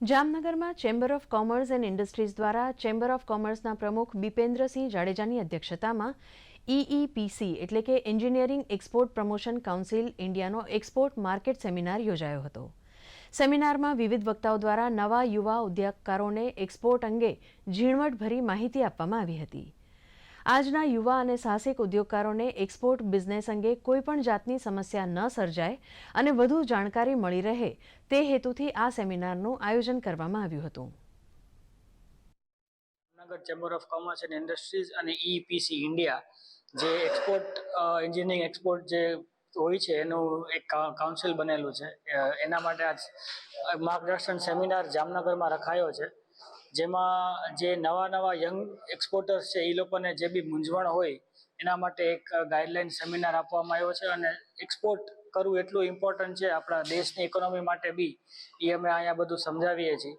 જામનગરમાં chamber of commerce and industries દ્વારા chamber of કોમર્સના પ્રમુખ બિપેન્દ્રસિંહ જાડેજાની અધ્યક્ષતામાં ઈઈપીસી એટલે કે એન્જિનિયરિંગ એક્સપોર્ટ પ્રમોશન કાઉન્સિલ ઇન્ડિયાનો એક્સપોર્ટ માર્કેટ સેમિનાર યોજાયો હતો. સેમિનારમાં વિવિધ વક્તાઓ દ્વારા નવા યુવા ઉદ્યોગકારોને એક્સપોર્ટ અંગે ઝીણવટભરી માહિતી આપવામાં આવી હતી. આજના યુવા અને સાહસિક ઉદ્યોગકારોને એક્સપોર્ટ બિઝનેસ અંગે કોઈપણ જાતની સમસ્યા ન સર્જાય અને વધુ જાણકારી મળી રહે તે હેતુથી આ સેમિનારનું આયોજન કરવામાં આવ્યું હતું. Jamnagar chamber of commerce and industries અને ઈપીસી ઇન્ડિયા જે એક્સપોર્ટ એન્જિનિયરિંગ એક્સપોર્ટ જે હોય છે, એનું એક કાઉન્સિલ બનેલું છે. એના માટે આજ માર્ગદર્શન સેમિનાર જામનગરમાં રખાયો છે. જેમાં જે નવા નવા યંગ એક્સપોર્ટર્સ છે, એ લોકોને જે બી મૂંઝવણ હોય, એના માટે એક ગાઈડલાઇન સેમિનાર આપવામાં આવ્યો છે અને એક્સપોર્ટ કરવું એટલું ઇમ્પોર્ટન્ટ છે આપણા દેશની ઇકોનોમી માટે બી, એ અમે અહીંયા બધું સમજાવીએ છીએ.